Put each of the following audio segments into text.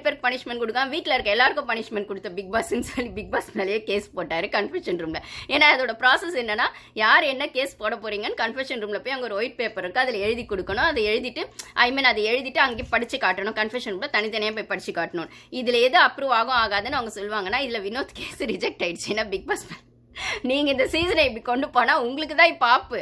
ரெண்டு பேருக்கு பனிஷ்மெண்ட் கொடுக்காம வீட்டில் இருக்க எல்லாருக்கும் பனிஷ்மெண்ட் கொடுத்த பிக் பாஸ்ன்னு சொல்லி பிக் பாஸ் மேலேயே கேஸ் போட்டார் கன்ஃபெஷன் ரூமில் ஏன்னா அதோட ப்ராசஸ் என்னன்னா யார் என்ன கேஸ் போட போறீங்கன்னு கன்ஃபெஷன் ரூமில் போய் அங்கே ஒரு ஒயிட் பேப்பர் இருக்குது அதில் எழுதி கொடுக்கணும். அதை எழுதிட்டு ஐ மீன் அதை எழுதிட்டு அங்கே படித்து காட்டணும். கன்ஃபெஷன் ரூமில் தனித்தனியாக போய் படிச்சு காட்டணும். இதில் எது அப்ரூவ் ஆகும் ஆகாதுன்னு அவங்க சொல்லுவாங்கன்னா இதில் வினோத் கேஸ் ரிஜெக்ட் ஆயிடுச்சு. ஏன்னா பிக் பாஸ் நீங்கள் இந்த சீசனை இப்படி கொண்டு போனால் உங்களுக்கு தான் இப்போ ஆப்பு.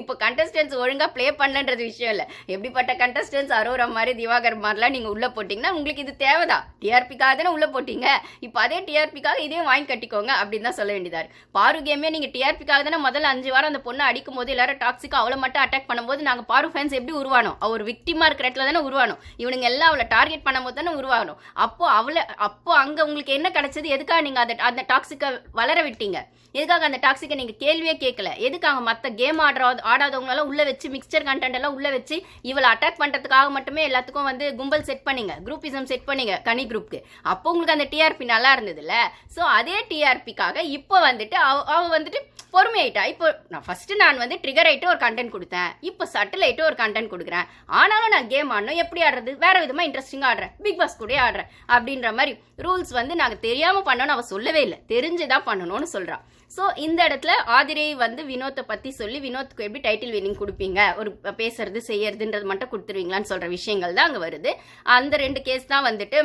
இப்போ கண்டஸ்டன்ஸ் ஒழுங்காக ப்ளே பண்ணன்றது விஷயம் இல்லை. எப்படிப்பட்ட கண்டஸ்டன்ஸ் அரோரா மாதிரி திவாகர் மாதிரிலாம் நீங்கள் உள்ளே போட்டிங்கன்னா உங்களுக்கு இது தேவைதான் டிஆர்பிக்காக தானே உள்ளே போட்டிங்க. இப்போ அதே டிஆர்பிக்காக இதையும் வாங்கி கட்டிக்கோங்க அப்படின்னு தான் சொல்ல வேண்டியதாக பாரு கேமே நீங்கள் டிஆர்பிக்காக தானே முதல்ல அஞ்சு வாரம் அந்த பொண்ணை அடிக்கும் போது எல்லாரும் டாக்ஸிக்காக அவளை மட்டும் அட்டாக் பண்ணும்போது நாங்கள் பாரு ஃபேன்ஸ் எப்படி உருவானோம். அவர் விக்டிமா இருக்கிற இடத்துல தானே உருவானோம். இவனுங்க எல்லாம் அவளை டார்கெட் பண்ணும்போது தானே உருவாகணும் அப்போ அவளை அப்போ அங்கே உங்களுக்கு என்ன கிடைச்சது? எதுக்காக நீங்கள் அந்த அந்த டாக்ஸிக்கை வளர விட்டீங்க? எதுக்காக அந்த டாக்ஸிக்கை நீங்கள் கேள்வியே கேட்கல? எதுக்காக மற்ற கேம் ஆடுற ஆடாதவங்களெல்லாம் உள்ள வச்சு மிக்சர் கண்டென்ட் எல்லாம் உள்ள வச்சு இவளை அட்டாக் பண்ணுறதுக்காக மட்டுமே எல்லாத்துக்கும் வந்து கும்பல் செட் பண்ணீங்க. குரூப்பிசம் செட் பண்ணீங்க கனி குரூப்க்கு அப்போ உங்களுக்கு அந்த டிஆர்பி நல்லா இருந்ததுல்ல? ஸோ அதே டிஆர்பிக்காக இப்போ வந்துட்டு அவ அவ வந்துட்டு பொறுமையாயிட்டா. இப்போ நான் ஃபஸ்ட்டு நான் வந்து ட்ரிகர் ஆகிட்டு ஒரு கண்டென்ட் கொடுத்தேன். இப்போ சட்டில் ஒரு கண்டென்ட் கொடுக்குறேன். ஆனாலும் நான் கேம் ஆடணும் எப்படி ஆடுறது? வேற விதமாக இன்ட்ரெஸ்டிங்காக ஆடுறேன். பிக் பாஸ் கூட ஆடுறேன். அப்படின்ற மாதிரி ரூல்ஸ் வந்து நாங்கள் தெரியாமல் பண்ணணும்னு அவள் சொல்லவே இல்லை. தெரிஞ்சு தான் பண்ணணும்னு சொல்கிறான் ஸோ இந்த இடத்துல ஆதிரை வந்து வினோத்தை பற்றி சொல்லி வினோத்துக்கு எப்படி டைட்டில் வினிங் கொடுப்பீங்க? ஒரு பேசுறது செய்யறதுன்றது மட்டும் கொடுத்துருவீங்களான்னு சொல்கிற விஷயங்கள் தான் அங்கே வருது. அந்த ரெண்டு கேஸ் தான் வந்துட்டு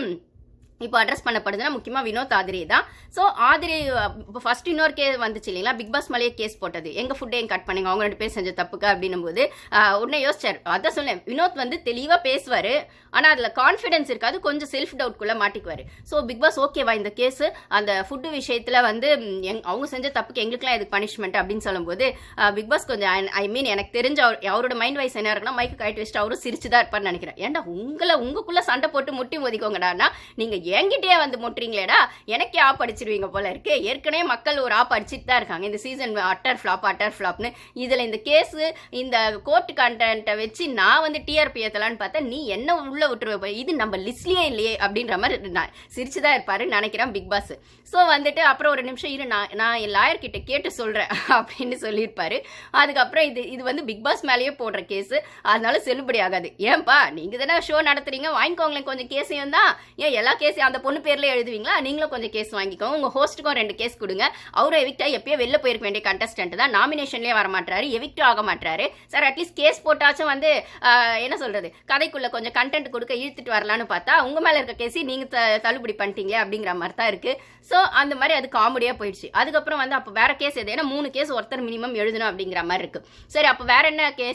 இப்போ அட்ரஸ் பண்ணப்படுதுன்னா முக்கியமாக வினோத் ஆதிரி தான். ஸோ ஆதிரி இப்போ ஃபர்ஸ்ட் இன்னொரு கே வந்துச்சு இல்லைங்களா? பிக் பாஸ் மலையே கேஸ் போட்டது. எங்கள் ஃபுட்டை ஏன் கட் பண்ணுங்க? அவங்க ரெண்டு பேர் செஞ்ச தப்புக்கு அப்படின்னும் போது உடனே யோசிச்சார். அதான் சொன்னேன் வினோத் வந்து தெளிவாக பேசுவார். ஆனால் அதில் கான்ஃபிடென்ஸ் இருக்காது. கொஞ்சம் செல்ஃப் டவுட்குள்ளே மாட்டிக்குவார். ஸோ பிக் பாஸ் ஓகேவா இந்த கேஸ் அந்த ஃபுட்டு விஷயத்தில் வந்து எங் அவங்க செஞ்ச தப்புக்கு எங்களுக்குலாம் இதுக்கு பனிஷ்மெண்ட் அப்படின்னு சொல்லும்போது பிக் பாஸ் கொஞ்சம் ஐ மீன் எனக்கு தெரிஞ்ச அவர் அவரோட மைண்ட் வைஸ் என்ன இருக்குன்னா மைக்கு கைட்டு வச்சுட்டு அவரும் சிரிச்சு தான் இருப்பார்னு நினைக்கிறேன். ஏன்டா உங்களை உங்களுக்குள்ளே சண்டை போட்டு முட்டி மோதிக்கோங்கடான்னா நீங்கள் என்கிட்டயே வந்து முட்டுறீங்களேடா எனக்கே ஆப் அடிச்சிருவீங்க போல இருக்கு. ஏற்கனவே மக்கள் ஒரு ஆப் அடிச்சிட்டு தான் இருக்காங்க. இந்த சீசன் அட்டர் ஃப்ளாப் அட்டர் ஃப்ளாப்னு இதில் இந்த கேஸு இந்த கோர்ட் கண்டென்ட்டை வச்சு நான் வந்து டிஆர்பி ஏற்றலான்னு பார்த்தா நீ என்ன உள்ளே விட்டுருவ இது நம்ம லிஸ்ட்லேயே இல்லையே அப்படின்ற மாதிரி நான் சிரிச்சுதான் இருப்பாரு நினைக்கிறேன் பிக் பாஸ் ஸோ வந்துட்டு அப்புறம் ஒரு நிமிஷம் இரு நான் நான் என் லாயர் கிட்ட கேட்டு சொல்கிறேன் அப்படின்னு சொல்லியிருப்பாரு. அதுக்கப்புறம் இது இது வந்து பிக் பாஸ் மேலேயே போடுற கேஸு அதனால செல்லுபடி ஆகாது. ஏன்பா நீங்கள் தானே ஷோ நடத்துறீங்க? வாங்கிக்கோங்களேன் கொஞ்சம் கேஸையும் தான். ஏன் எல்லா கேஸ் கேஸ் அந்த பொண்ணு பேர்ல எழுதுவீங்களா? நீங்களும் கொஞ்சம் கேஸ் வாங்கிக்கோங்க. உங்க ஹோஸ்ட்டுக்கும் ரெண்டு கேஸ் கொடுங்க. அவரும் எவிக்டா எப்பயோ வெளில போயிருக்க வேண்டிய கண்டஸ்டன்ட் தான். நாமினேஷன்லேயே வர மாட்டாரு எவிக்டும் ஆக மாட்டாரு சார் அட்லீஸ்ட் கேஸ் போட்டாச்சும் வந்து என்ன சொல்றது? கதைக்குள்ள கொஞ்சம் கண்டென்ட் கொடுக்க இழுத்துட்டு வரலான்னு பார்த்தா உங்க மேல இருக்க கேஸை நீங்க த- தள்ளுபடி பண்ணிட்டீங்க அப்படிங்கிற மாதிரி தான் இருக்கு. ஸோ அந்த மாதிரி அது காமெடியா போயிடுச்சு. அதுக்கப்புறம் வந்து அப்போ வேற கேஸ் எது? ஏன்னா மூணு கேஸ் ஒருத்தர் மினிமம் எழுதணும் அப்படிங்கிற மாதிரி இருக்கு. சரி அப்போ வேற என்ன கேஸ்?